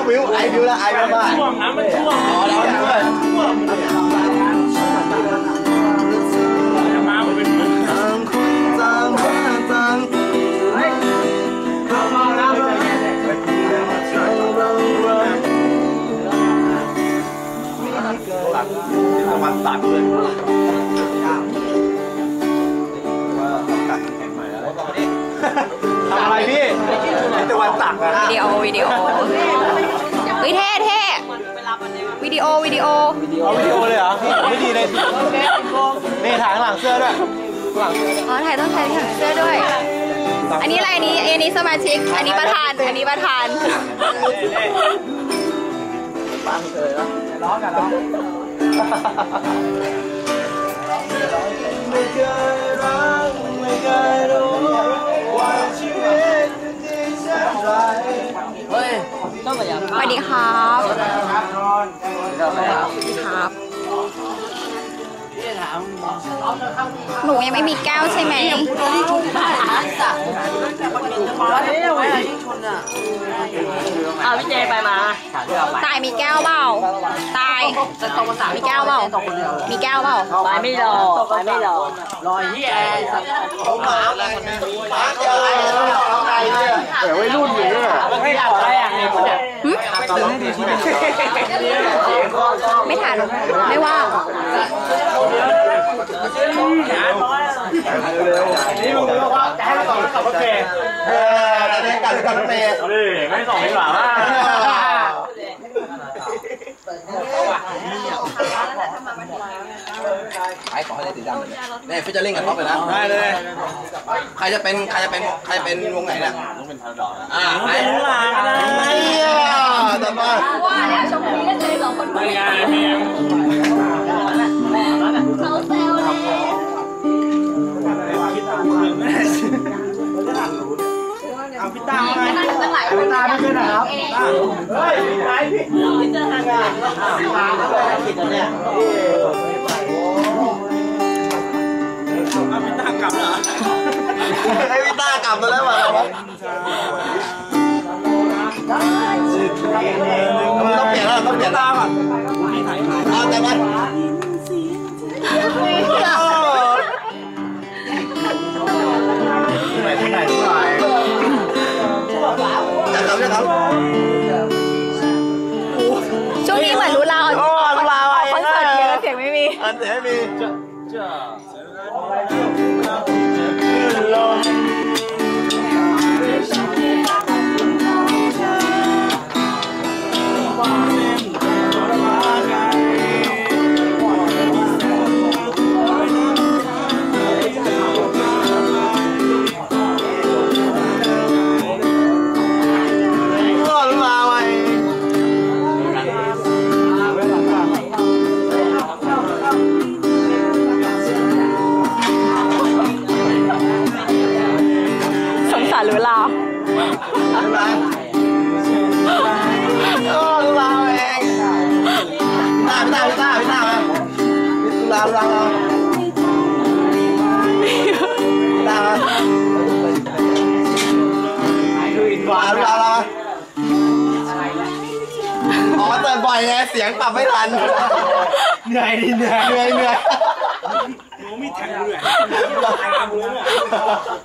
วบิวไอบิวละไอบิวมาท่วมน้ำมันท่วมอ๋อแล้วด้วยท่วมจะมาผมเป็นเหมือนต่างคนต่างมาต่างไปเราเราตะวันตัดเลยทำอะไรพี่ตะวันตักอะวิดีโอวิดีโอ เฮ้ยเท่เท่วิดีโอวิดีโอเอาวิดีโอเลยเหรอพี่ไม่ดีเลยนี่ถ่ายข้างหลังเสื้อด้วยข้างหลังเสื้ออ๋อถ่ายต้องถ่ายถ่ายเสื้อด้วย อันนี้อะไรอันนี้อันนี้สมาชิก อันนี้ประธาน อันนี้ประธานฟังเลยนะร้องกันร้องไม่เคยรักไม่เคยรู้ว่าชีวิตจะดีเช่นไรสวัสดีครับ สวัสดีครับ หนูยังไม่มีแก้วใช่ไหมเอาพี่เจไปมาตายมีแก้วเปล่าตายมีแก้วเปล่ามีแก้วเปล่าไปไม่รอไปไม่รอรอที่แอร์เดี๋ยววัยรุ่นอยู่เนี่ยไม่อยากอะไรอย่างนี้ผมเนี่ยหึตื่นให้ดีชีวิต ไม่ทันไม่ว่างนี่มึงบอกว่าจะให้เราขับรถเมย์เออจะได้กันขับรถเมย์เอาดิไม่ส่งดีกว่าว่าขายของให้ได้สีดำเลยเนี่ยฟิชเจอริ่งกับท็อปเลยนะได้เลย ใครจะเป็นใครจะเป็นใครเป็นวงไหนเนี่ยต้องเป็นพาราดอกอ่าไหนหลาก็ได้ไอ้เหี้ยต่ว่าว่าแล้วชมพู คนไม่ได้เพียงเขาแซวแล้วเพื่อาพี่ตาไปพี่ตาไม่ขึ้นนะครับเฮ้ยไม้พี่พี่จะทางานตาเขาเลยผิดแล้วเนี่ยเอาพี่ตากลับเหรอให้พี่ตากลับมาแล้วมั้ง Let me. ไงเสียงปรับไม่ทันเหนื่อยดิเหนื่อยเหนื่อยเหนื่อยหนูไม่แทงเหนื่อยตายกูแล้วเนี่ย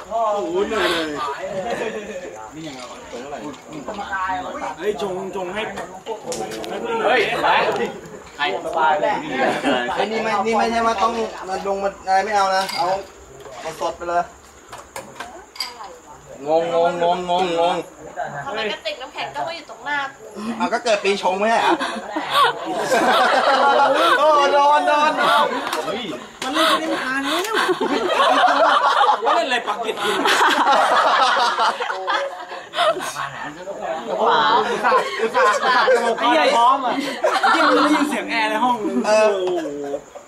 โอ้โหเหนื่อยเลยเฮ้ยจงจงให้เฮ้ยไปใครสบายเลยไอ้นี่ไม่นี่ไม่ใช่ว่าต้องมาลงมาอะไรไม่เอานะเอาเอาสดไปเลย งงงงงงงงงงทำไมกระติกน้ำแข็งต้องมาอยู่ตรงหน้ากูเอาก็เกิดปีชงไม่ใช่เหรอโอ้โดนโดนโดนมันเล่นจะได้ไม่ทานแล้วไม่เล่นอะไรปักเก็ตกินว้าวอุตส่าห์อุตส่าห์อุตส่าห์จะมาไอ้ใหญ่พร้อมอะยิ่งได้ยินเสียงแอร์ในห้องเออ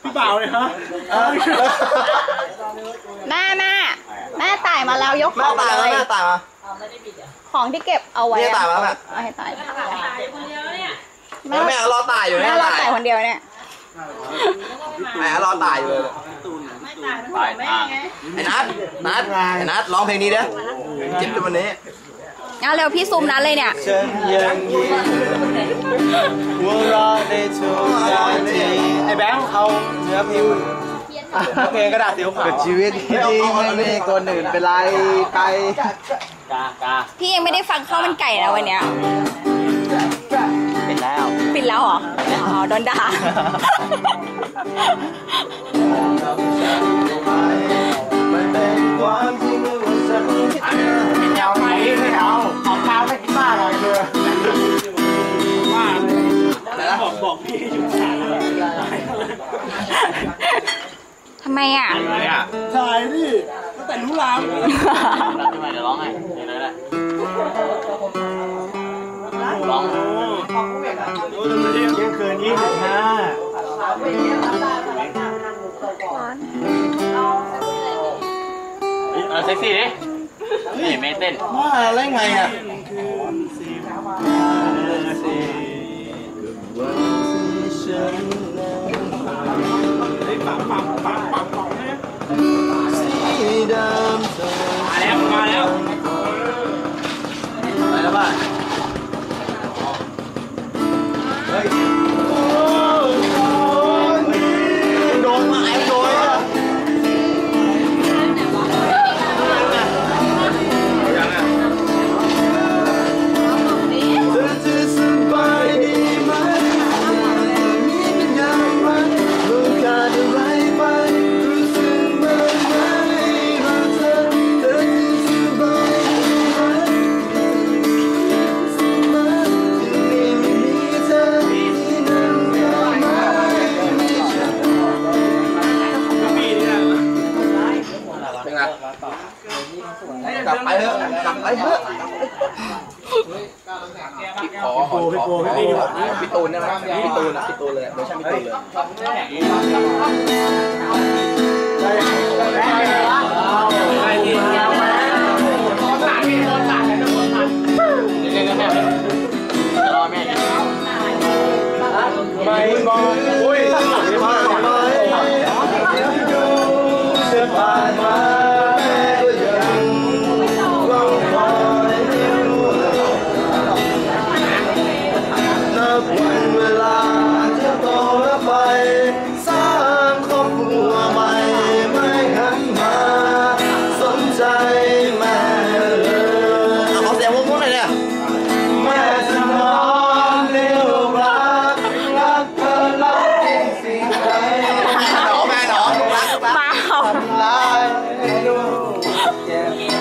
พี่บ่าวเลยฮะเออแม่แม่ แม่ตายมาแล้วยกหขน้าองตายเลมายหน้าตายมาของที่เก็บเอาไว้นี่ตายมาแล้วแม่เอาให้ตายแม่แม่รอตายอยู่แม่แม่เราตายตายคนเดียวเนี่ยแม่รอตายอยู่เลยไอ้นัทนัทไอ้นัทร้องเพลงนี้เด้อจิ๊บในวันนี้งั้นเร็วพี่ซูมนั้นเลยเนี่ย ฉันยังยิ้มหัวเราะได้ทุกนาทีไอ้แบงค์เอาเนื้อพิมพ์ เพลงกระดาษสีขาวชีวิตที่ดีไม่มีคนอื่นเป็นไรไปกากาพี่ยังไม่ได้ฟังข้าวมันไก่นะวันเนี้ยเป็นแล้วปิดแล้วเหรออ๋อโดนด่ามันเป็นความจริงว่าฉันคิดไม่เอาไม่เอาเอาเท้าไปที่บ้านเลยเลยว่าเลยบอกบอกพี่ให้หยุ ดถ่ายเลยทำไมอะถ่ายดิตั้งแต่รู้ลามรับขึ้นมาเดี๋ยวร้องให้เดี๋ยวเลยแหละร้องโอ้โหเที่ยงคืนยี่สิบห้าเออเซ็กซี่ดินี่ไม่เต้นว่าอะไรไงอะ กลับไปเถอะกลับไปเถอะพี่ขอขอขอพี่ตูนได้ไหมพี่ตูนอะพี่ตูนเลยไม่ใช่พี่ตูนเลยไอ้ที่แก้วมาสาดพี่โดนสาดแล้วโดนสาด